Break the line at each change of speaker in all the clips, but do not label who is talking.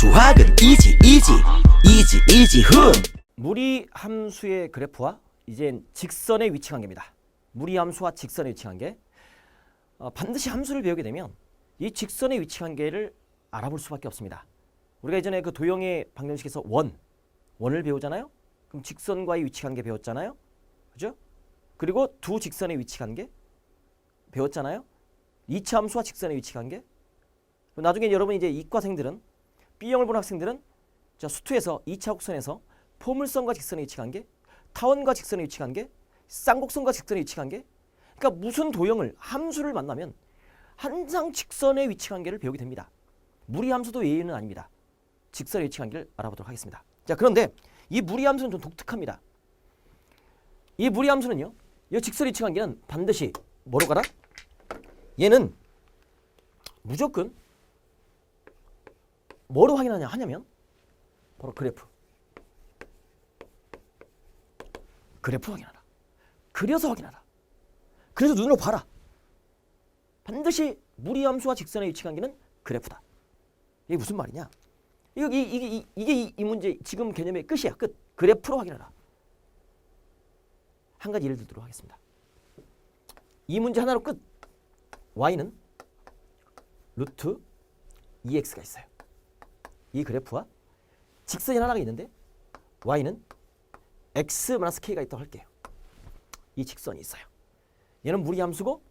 수학은 이지 이지 이지 이지 훈
무리 함수의 그래프와 이제 직선의 위치 관계입니다. 무리 함수와 직선의 위치 관계. 어, 반드시 함수를 배우게 되면 이 직선의 위치 관계를 알아볼 수밖에 없습니다. 우리가 예전에 그 도형의 방정식에서 원, 원을 배우잖아요. 그럼 직선과의 위치 관계 배웠잖아요. 그죠? 그리고 두 직선의 위치 관계 배웠잖아요. 이차 함수와 직선의 위치 관계. 나중에 여러분 이제 이과생들은 B형을 본 학생들은 자 수투에서 2차 곡선에서 포물선과 직선의 위치 관계, 타원과 직선의 위치 관계, 쌍곡선과 직선의 위치 관계. 그러니까 무슨 도형을 함수를 만나면 항상 직선의 위치 관계를 배우게 됩니다. 무리 함수도 예외는 아닙니다. 직선의 위치 관계를 알아보도록 하겠습니다. 자 그런데 이 무리 함수는 좀 독특합니다. 이 무리 함수는요. 이 직선 위치 관계는 반드시 뭐로 가라? 얘는 무조건 뭐로 확인하냐 하냐면 바로 그래프. 그래프 확인하라. 그려서 확인하라. 그래서 눈으로 봐라. 반드시 무리함수와 직선의 위치 관계는 그래프다. 이게 무슨 말이냐? 이거 이, 이게 이, 이게 이, 이 문제 지금 개념의 끝이야. 끝. 그래프로 확인하라. 한 가지 예를 들도록 하겠습니다. 이 문제 하나로 끝. y는 루트 2x가 있어요. 이 그래프와 직선이 하나가 있는데 y는 x-k가 있다고 할게요. 이 직선이 있어요. 얘는 무리 함수고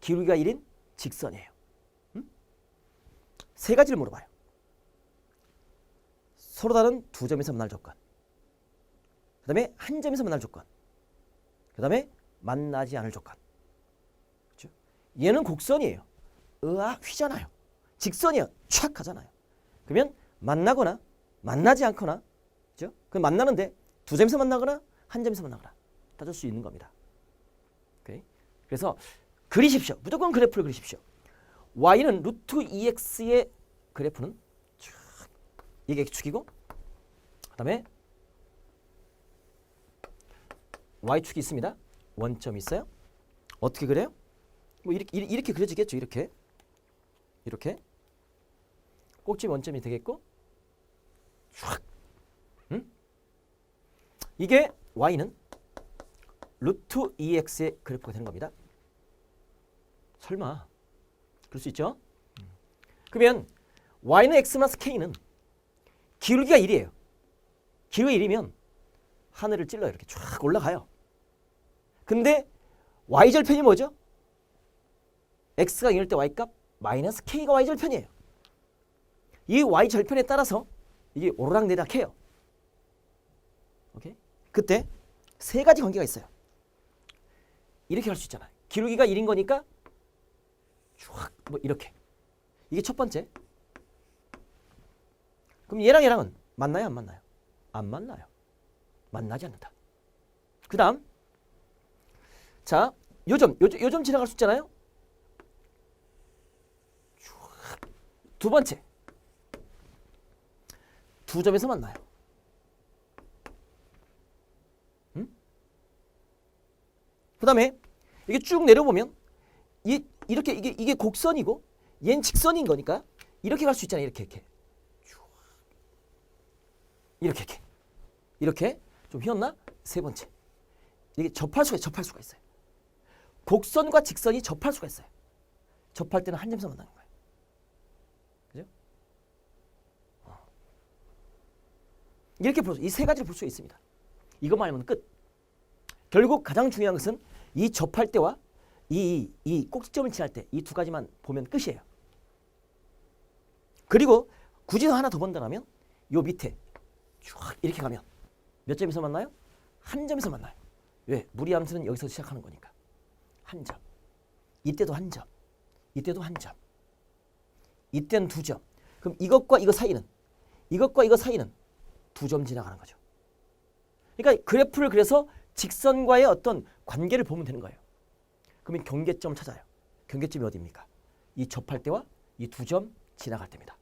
기울기가 1인 직선이에요. 음? 세 가지를 물어봐요. 서로 다른 두 점에서 만날 조건. 그 다음에 한 점에서 만날 조건. 그 다음에 만나지 않을 조건. 그렇죠? 얘는 곡선이에요. 으아 휘잖아요. 직선이야. 촥 하잖아요. 그러면 만나거나 만나지 않거나 그죠? 그 만나는데 두 점에서 만나거나 한 점에서 만나거나 따질 수 있는 겁니다. 오케이? 그래서 그리십시오. 무조건 그래프를 그리십시오. y는 루트 2x의 그래프는 쭉 이게 x축이고 그다음에 y축이 있습니다. 원점이 있어요. 어떻게 그래요? 뭐 이렇게, 이렇게 그려지겠죠. 이렇게 이렇게 꼭지 원점이 되겠고 촥 음? 이게 y는 루트 2x의 그래프가 되는 겁니다. 설마 그럴 수 있죠? 그러면 y는 x 마스 k는 기울기가 1이에요. 기울기가 1이면 하늘을 찔러요. 이렇게 쫙 올라가요. 근데 y절편이 뭐죠? x가 0일 때 y값 마이너스 k가 y절편이에요. 이 y절편에 따라서 이게 오르락내리락 해요. 오케이? 그때 세 가지 관계가 있어요. 이렇게 할수 있잖아요. 기울기가 1인 거니까 쫙뭐 이렇게. 이게 첫 번째. 그럼 얘랑 얘랑은 만나요, 안 만나요? 안 만나요. 만나지 않는다. 그다음 자, 요점, 요점, 요점 지나갈 수 있잖아요. 쫙. 두 번째. 두 점에서 만나요. 그다음에 이게 쭉 내려보면 이 이렇게 이게 이게 곡선이고 얘는 직선인 거니까 이렇게 갈 수 있잖아요. 이렇게 이렇게 쭉. 이렇게 이렇게 이렇게 좀 휘었나? 세 번째 이게 접할 수가 접할 수가 있어요. 곡선과 직선이 접할 수가 있어요. 접할 때는 한 점에서 만나는 거예요. 그죠? 어. 이렇게 볼 수, 이 세 가지를 볼 수 있습니다. 이것만 알면 끝. 결국 가장 중요한 것은 이 접할 때와 이, 이 꼭지점을 지날 때 이 두 가지만 보면 끝이에요. 그리고 굳이 하나 더 본다면 요 밑에 쫙 이렇게 가면 몇 점에서 만나요? 한 점에서 만나요. 왜? 무리함수는 여기서 시작하는 거니까. 한 점. 이때도 한 점. 이때도 한 점. 이때는 두 점. 그럼 이것과 이거 사이는 이것과 이거 사이는 두 점 지나가는 거죠. 그러니까 그래프를 그래서 직선과의 어떤 관계를 보면 되는 거예요. 그러면 경계점을 찾아요. 경계점이 어디입니까? 이 접할 때와 이 두 점 지나갈 때입니다.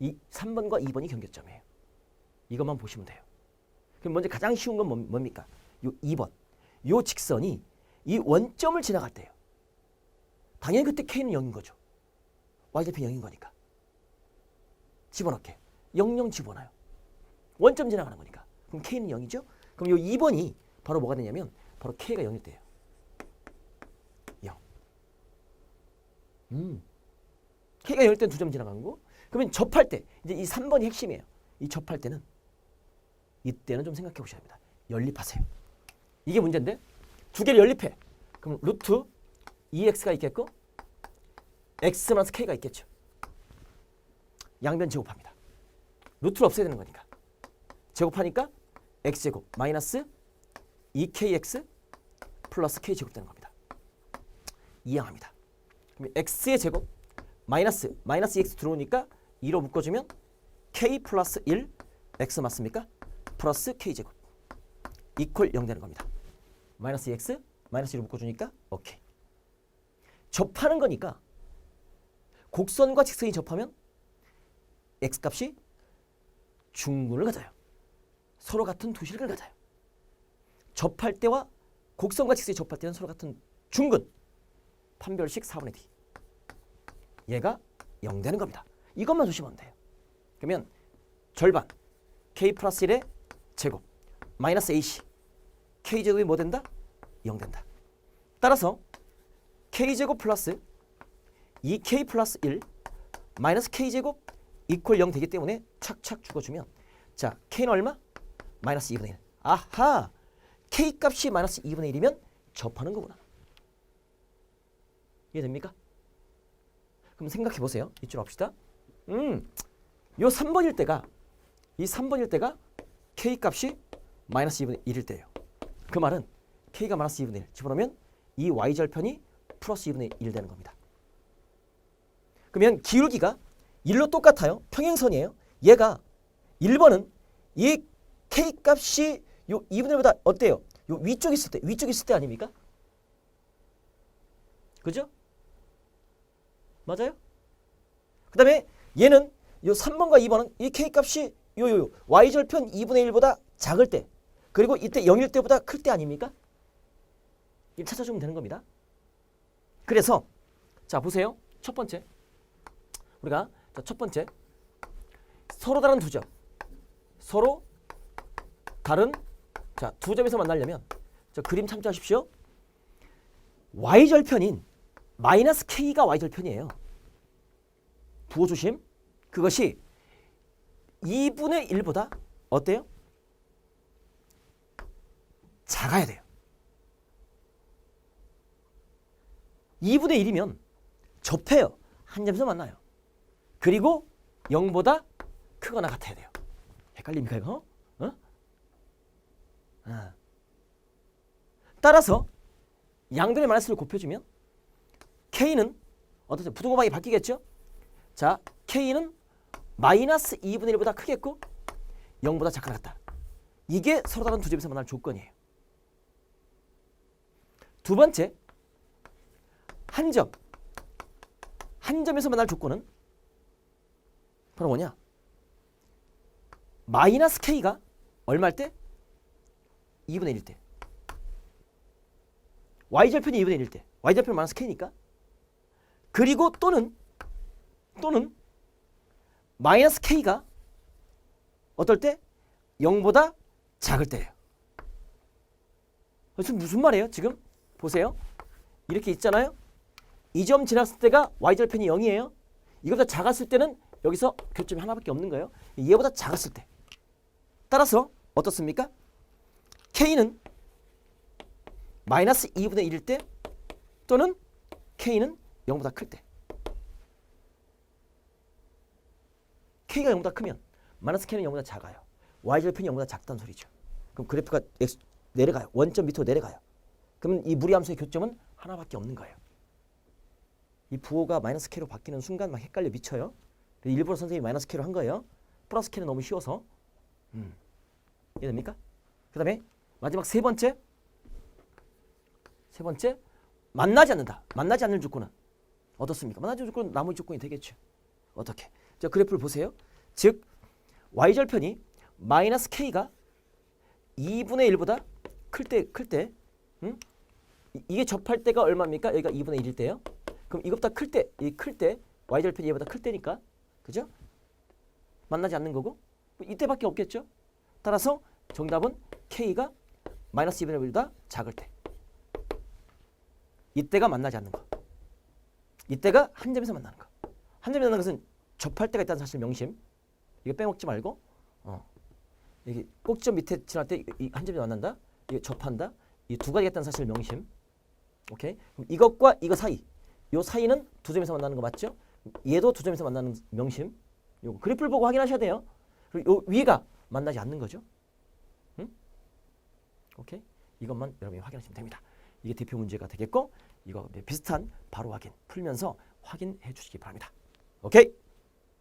이 3번과 2번이 경계점이에요. 이것만 보시면 돼요. 그럼 먼저 가장 쉬운 건 뭐- 뭡니까? 요 2번. 요 직선이 이 원점을 지나갈 때예요. 당연히 그때 K는 0인 거죠. Y좌표 0인 거니까. 집어넣게. 00 집어넣어요. 원점 지나가는 거니까. 그럼 K는 0이죠? 그럼 요 2번이 바로 뭐가 되냐면 바로 K가 0일 때예요. 0. 음. K가 0일 때는 두 점 지나간 거. 그러면 접할 때 이제 이 3번이 핵심이에요. 이 접할 때는 이때는 좀 생각해 보셔야 합니다. 연립하세요. 이게 문제인데 두 개를 연립해. 그럼 루트 2x가 있겠고 x 마이너스 k가 있겠죠. 양변 제곱합니다. 루트를 없애야 되는 거니까. 제곱하니까 x제곱 마이너스 2kx 플러스 k제곱 되는 겁니다. 이항합니다. 그럼 x의 제곱 마이너스 마이너스 2x 들어오니까 2로 묶어주면 k 플러스 1 x 맞습니까? 플러스 k제곱 이퀄 0 되는 겁니다. 마이너스 2x 마이너스 1로 묶어주니까 오케이. 접하는 거니까 곡선과 직선이 접하면 x 값이 중근을 가져요. 서로 같은 두실을 가져요. 접할 때와 곡선과 직선이 접할 때는 서로 같은 중근 판별식 4분의 d. 얘가 0 되는 겁니다. 이것만 조심하면 돼요. 그러면 절반 k 플러스 1의 제곱 마이너스 ac k 제곱이 뭐 된다? 0 된다. 따라서 k 제곱 플러스 2k 플러스 1 마이너스 k 제곱 이퀄 0 되기 때문에 착착 죽어주면 자 k는 얼마? 마이너스 2분의 1. 아하 k 값이 마이너스 2분의 1이면 접하는 거구나. 이해됩니까? 그럼 생각해 보세요. 이쪽 합시다. 음, 요 3번일 때가 이 3번일 때가 k 값이 마이너스 2분의 1일 때예요. 그 말은 k가 마이너스 2분의 1 집어넣으면 이 y 절편이 플러스 2분의 1 되는 겁니다. 그러면 기울기가 1로 똑같아요. 평행선이에요. 얘가 1번은 이 k 값이 요 2분의 1보다 어때요? 요 위쪽에 있을 때, 위쪽에 있을 때 아닙니까? 그죠? 맞아요? 그 다음에 얘는 요 3번과 2번은 이 k 값이 요요 요 y 절편 2분의 1보다 작을 때 그리고 이때 0일 때보다 클 때 아닙니까? 이 찾아주면 되는 겁니다. 그래서 자 보세요. 첫 번째 우리가 자, 첫 번째 서로 다른 두 점 서로 다른 자 두 점에서 만나려면 자 그림 참조하십시오. y 절편인 마이너스 k가 y 절편이에요. 부호 조심. 그것이 2분의 1보다 어때요? 작아야 돼요. 2분의 1이면 접해요. 한 점에서 만나요. 그리고 0보다 크거나 같아야 돼요. 헷갈립니까 이거? 어? 아. 따라서 양변의 마이너스를 곱해주면 K는 어떻게 부동호방이 바뀌겠죠? 자, K는 마이너스 2분의 1보다 크겠고 0보다 작거나 같다. 이게 서로 다른 두 점에서 만날 조건이에요. 두 번째, 한 점. 한 점에서 만날 조건은 바로 뭐냐? 마이너스 K가 얼마일 때? 2분의 1일 때. Y절편이 2분의 1일 때. Y절편 마이너스 K니까. 그리고 또는 또는 마이너스 K가 어떨 때? 0보다 작을 때예요. 지금 무슨 말이에요? 지금 보세요. 이렇게 있잖아요. 이 점 지났을 때가 y절편이 0이에요. 이거보다 작았을 때는 여기서 교점이 하나밖에 없는 거예요. 얘보다 작았을 때. 따라서 어떻습니까? k는 마이너스 2분의 1일 때 또는 k는 0보다 클 때. k가 0보다 크면 마이너스 k는 0보다 작아요. y절편이 0보다 작다는 소리죠. 그럼 그래프가 X 내려가요. 원점 밑으로 내려가요. 그러면 이 무리함수의 교점은 하나밖에 없는 거예요. 이 부호가 마이너스 k로 바뀌는 순간 막 헷갈려 미쳐요. 일부러 선생님이 마이너스 k로 한 거예요. 플러스 k는 너무 쉬워서. 음. 이해됩니까? 그 다음에 마지막 세 번째. 세 번째. 만나지 않는다. 만나지 않는 조건은 어떻습니까? 만나지 않는 조건은 나머지 조건이 되겠죠. 어떻게? 자 그래프를 보세요. 즉 y절편이 마이너스 k가 2분의 1보다 클 때 클때 음? 이- 이게 접할 때가 얼마입니까? 여기가 2분의 1일 때요. 그럼 이것보다 클 때, 이 클 때, y절편이 얘보다 클 때니까, 그죠? 만나지 않는 거고 뭐 이때밖에 없겠죠. 따라서 정답은 K가 마이너스 2분의 1보다 작을 때. 이때가 만나지 않는 거. 이때가 한 점에서 만나는 거. 한 점에서 만나는 것은 접할 때가 있다는 사실 명심. 이거 빼먹지 말고 어. 이게 꼭지점 밑에 지날 때 한 점에서 만난다. 이게 접한다. 이 두 가지가 있다는 사실 명심. 오케이. 그럼 이것과 이거 사이. 요 사이는 두 점에서 만나는 거 맞죠? 얘도 두 점에서 만나는 명심. 요 그래프를 보고 확인하셔야 돼요. 그리고 요 위가 만나지 않는 거죠. 응? 오케이. 이것만 여러분이 확인하시면 됩니다. 이게 대표 문제가 되겠고 이거 비슷한 바로 확인 풀면서 확인해 주시기 바랍니다. 오케이.